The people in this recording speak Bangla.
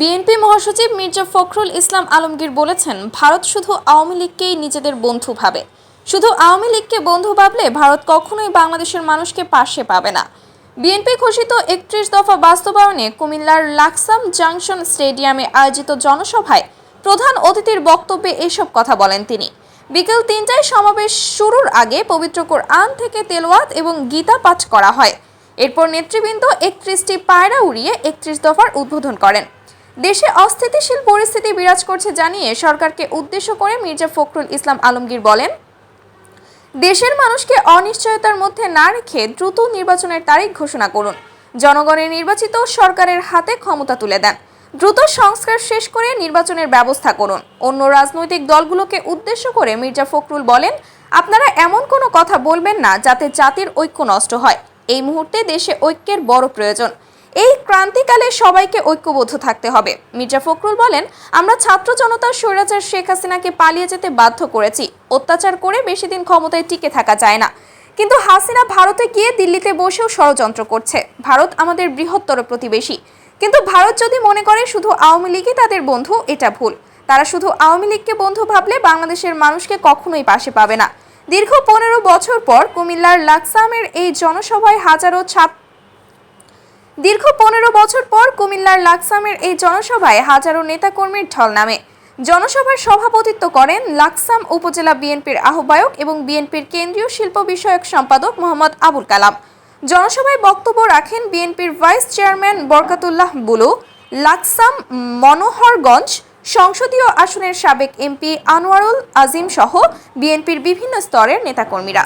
বিএনপি মহাসচিব মির্জা ফখরুল ইসলাম আলমগীর বলেছেন, ভারত শুধু আওয়ামী লীগকেই নিজেদের বন্ধু ভাবে। শুধু আওয়ামী লীগকে বন্ধু ভাবলে ভারত কখনোই বাংলাদেশের মানুষকে পাশে পাবে না। বিএনপি ঘোষিত একত্রিশ দফা বাস্তবায়নে কুমিল্লার লাকসাম জাংশন স্টেডিয়ামে আয়োজিত জনসভায় প্রধান অতিথির বক্তব্যে এসব কথা বলেন তিনি। বিকেল তিনটায় সমাবেশ শুরুর আগে পবিত্র কোরআন থেকে তেলাওয়াত এবং গীতা পাঠ করা হয়। এরপর নেতৃবৃন্দ একত্রিশটি পায়রা উড়িয়ে একত্রিশ দফার উদ্বোধন করেন। দেশে অস্থিতিশীল পরিস্থিতি বিরাজ করছে জানিয়ে সরকারকে উদ্দেশ্য করে মির্জা ফখরুল ইসলাম আলমগীর বলেন, দেশের মানুষকে অনিশ্চয়তার মধ্যে না রেখে দ্রুত নির্বাচনের তারিখ ঘোষণা করুন। জনগণের নির্বাচিত সরকারের হাতে ক্ষমতা তুলে দেন। দ্রুত সংস্কার শেষ করে নির্বাচনের ব্যবস্থা করুন। অন্য রাজনৈতিক দলগুলোকে উদ্দেশ্য করে মির্জা ফখরুল বলেন, আপনারা এমন কোনো কথা বলবেন না যাতে জাতির ঐক্য নষ্ট হয়। এই মুহূর্তে দেশে ঐক্যের বড় প্রয়োজন। এই ক্রান্তিকালে সবাইকে ঐক্যবদ্ধ থাকতে হবে। মির্জা ফখরুল বলেন, আমরা ছাত্র জনতার স্বৈরাচার শেখ হাসিনাকে পালিয়ে যেতে বাধ্য করেছি। অত্যাচার করে বেশি দিন ক্ষমতায় টিকে থাকা যায় না। কিন্তু হাসিনা ভারতে গিয়ে দিল্লিতে বসেও ষড়যন্ত্র করছে। ভারত আমাদের বৃহত্তর প্রতিবেশী। কিন্তু ভারত যদি মনে করে শুধু আওয়ামী লীগই তাদের বন্ধু, এটা ভুল। তারা শুধু আওয়ামী লীগকে বন্ধু ভাবলে বাংলাদেশের মানুষকে কখনোই পাশে পাবে না। দীর্ঘ পনেরো বছর পর কুমিল্লার লাকসামের এই জনসভায় হাজারো ছাত্র দীর্ঘ পনেরো বছর পর কুমিল্লার লাকসামের এই জনসভায় হাজারো নেতাকর্মীর ঢল নামে। জনসভার সভাপতিত্ব করেন লাকসাম উপজেলা বিএনপির আহ্বায়ক এবং বিএনপির কেন্দ্রীয় শিল্প বিষয়ক সম্পাদক মোহাম্মদ আবুল কালাম। জনসভায় বক্তব্য রাখেন বিএনপির ভাইস চেয়ারম্যান বরকাতুল্লাহ বুলু, লাকসাম মনোহরগঞ্জ, সংসদীয় আসনের সাবেক এমপি আনোয়ারুল আজিম সহ বিএনপির বিভিন্ন স্তরের নেতাকর্মীরা।